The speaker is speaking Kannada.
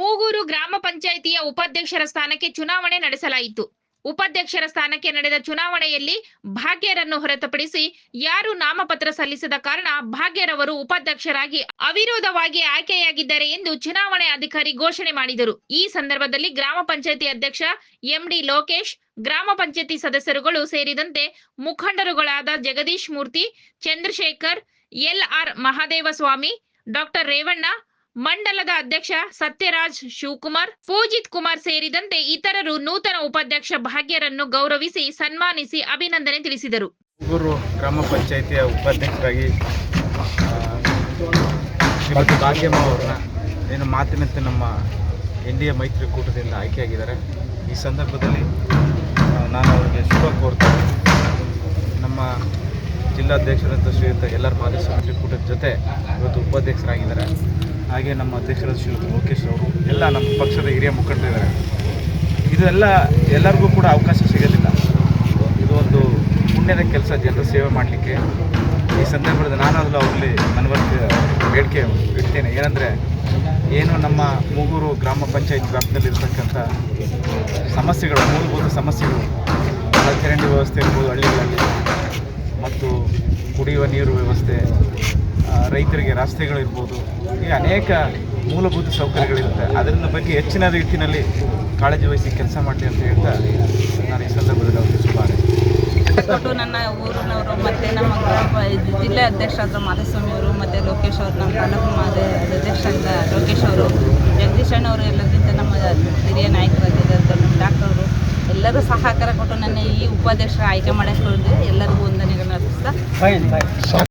ಮೂಗೂರು ಗ್ರಾಮ ಪಂಚಾಯಿತಿಯ ಉಪಾಧ್ಯಕ್ಷರ ಸ್ಥಾನಕ್ಕೆ ಚುನಾವಣೆ ನಡೆಸಲಾಯಿತು. ಉಪಾಧ್ಯಕ್ಷರ ಸ್ಥಾನಕ್ಕೆ ನಡೆದ ಚುನಾವಣೆಯಲ್ಲಿ ಭಾಗ್ಯರನ್ನು ಹೊರತುಪಡಿಸಿ ಯಾರು ನಾಮಪತ್ರ ಸಲ್ಲಿಸದ ಕಾರಣ ಭಾಗ್ಯರವರು ಉಪಾಧ್ಯಕ್ಷರಾಗಿ ಅವಿರೋಧವಾಗಿ ಆಯ್ಕೆಯಾಗಿದ್ದಾರೆ ಎಂದು ಚುನಾವಣೆ ಅಧಿಕಾರಿ ಘೋಷಣೆ ಮಾಡಿದರು. ಈ ಸಂದರ್ಭದಲ್ಲಿ ಗ್ರಾಮ ಪಂಚಾಯಿತಿ ಅಧ್ಯಕ್ಷ ಎಂಡಿ ಲೋಕೇಶ್, ಗ್ರಾಮ ಪಂಚಾಯಿತಿ ಸದಸ್ಯರುಗಳು ಸೇರಿದಂತೆ ಮುಖಂಡರುಗಳಾದ Jagadish Murthy, Chandrashekar, L R Mahadeva Mahadevaswamy, doctor Revanna ಮಂಡಲದ ಅಧ್ಯಕ್ಷ ಸತ್ಯರಾಜ್ ಶಿವಕುಮಾರ್, ಪೂಜಿತ್ ಕುಮಾರ್ ಸೇರಿದಂತೆ ಇತರರು ನೂತನ ಉಪಾಧ್ಯಕ್ಷ ಭಾಗ್ಯರನ್ನು ಗೌರವಿಸಿ ಸನ್ಮಾನಿಸಿ ಅಭಿನಂದನೆ ತಿಳಿಸಿದರು. ಹುಗೂರು ಗ್ರಾಮ ಪಂಚಾಯಿತಿಯ ಉಪಾಧ್ಯಕ್ಷರಾಗಿ ಏನು ಮಾತಿನಂತೆ ನಮ್ಮ ಎನ್ ಡಿ ಎ ಮೈತ್ರಿಕೂಟದಿಂದ ಆಯ್ಕೆಯಾಗಿದ್ದಾರೆ. ಈ ಸಂದರ್ಭದಲ್ಲಿ ನಾನು ಅವರಿಗೆ ಶುಭ ಕೋರ್ತೇನೆ ನಮ್ಮ ಜಿಲ್ಲಾಧ್ಯಕ್ಷರಂತ ಶ್ರೀಯುತ ಎಲ್ಲರ ಮಾದೇಶ್ವರ ಮೈತ್ರಿಕೂಟದ ಜೊತೆ ಇವತ್ತು ಉಪಾಧ್ಯಕ್ಷರಾಗಿದ್ದಾರೆ. ಹಾಗೆ ನಮ್ಮ ಅಧ್ಯಕ್ಷರಾದ ಶ್ರೀಯುತ ಲೋಕೇಶ್ ಅವರು, ಎಲ್ಲ ನಮ್ಮ ಪಕ್ಷದ ಹಿರಿಯ ಮುಖಂಡರಿದ್ದಾರೆ ಇದೆಲ್ಲ ಎಲ್ಲರಿಗೂ ಕೂಡ ಅವಕಾಶ ಸಿಗಲಿಲ್ಲ ಇದು ಒಂದು ಪುಣ್ಯದ ಕೆಲಸ ಜನರ ಸೇವೆ ಮಾಡಲಿಕ್ಕೆ. ಈ ಸಂದರ್ಭದಲ್ಲಿ ನಾನಾದರೂ ಅವರಲ್ಲಿ ಮನವರಿಕೆ, ಬೇಡಿಕೆ ಇಡ್ತೇನೆ. ಏನಂದರೆ, ಏನು ನಮ್ಮ ಮೂಗೂರು ಗ್ರಾಮ ಪಂಚಾಯತ್ ವ್ಯಾಪ್ತಿಯಲ್ಲಿರ್ತಕ್ಕಂಥ ಸಮಸ್ಯೆಗಳು, ಮೂಲಭೂತ ಸಮಸ್ಯೆಗಳು ಚರಂಡಿ ವ್ಯವಸ್ಥೆ ಇರ್ಬೋದು, ಹಳ್ಳಿಗಳಲ್ಲಿ, ಮತ್ತು ಕುಡಿಯುವ ನೀರು ವ್ಯವಸ್ಥೆ ರೈತರಿಗೆ ರಸ್ತೆಗಳಿರ್ಬೋದು ಹೀಗೆ ಅನೇಕ ಮೂಲಭೂತ ಸೌಕರ್ಯಗಳಿರುತ್ತೆ. ಅದರ ಬಗ್ಗೆ ಹೆಚ್ಚಿನ ರೀತಿಯಲ್ಲಿ ಕಾಳಜಿ ವಹಿಸಿ ಕೆಲಸ ಮಾಡಿ ಅಂತ ಹೇಳ್ತಾ ನಾನು ಈ ಸಂದರ್ಭದಲ್ಲಿ ಅವರಿಗೆ ಶುಭ ಕೊಟ್ಟು ನನ್ನ ಊರಿನವರು ಮತ್ತು ನಮ್ಮ ಗ್ರಾಮ ಜಿಲ್ಲೆ ಅಧ್ಯಕ್ಷ ಜಿಲ್ಲೆ ಅಧ್ಯಕ್ಷರಾದ ಮಾಧುಸ್ವಾಮಿ ಅವರು ಮತ್ತು ಲೋಕೇಶ್ ಅವರು ನಮ್ಮ ತಾಲೂಕು ಅಧ್ಯಕ್ಷ ಅಂತ ಲೋಕೇಶ್ ಅವರು ಜಗದೀಶ್ ಅಣ್ಣವರು ಎಲ್ಲರಿಗಿಂತ ನಮ್ಮ ಹಿರಿಯ ನಾಯಕರಾಗಿದ್ದ ಡಾಕ್ಟರ್ ಅವರು. ಎಲ್ಲರೂ ಸಹಕಾರ ಕೊಟ್ಟು ನನ್ನ ಈ ಉಪಾಧ್ಯಕ್ಷರ ಆಯ್ಕೆ ಮಾಡಿಕೊಂಡು ಎಲ್ಲರಿಗೂ ವಂದನೆಗಳನ್ನು ಅರ್ಪಿಸ್ತಾ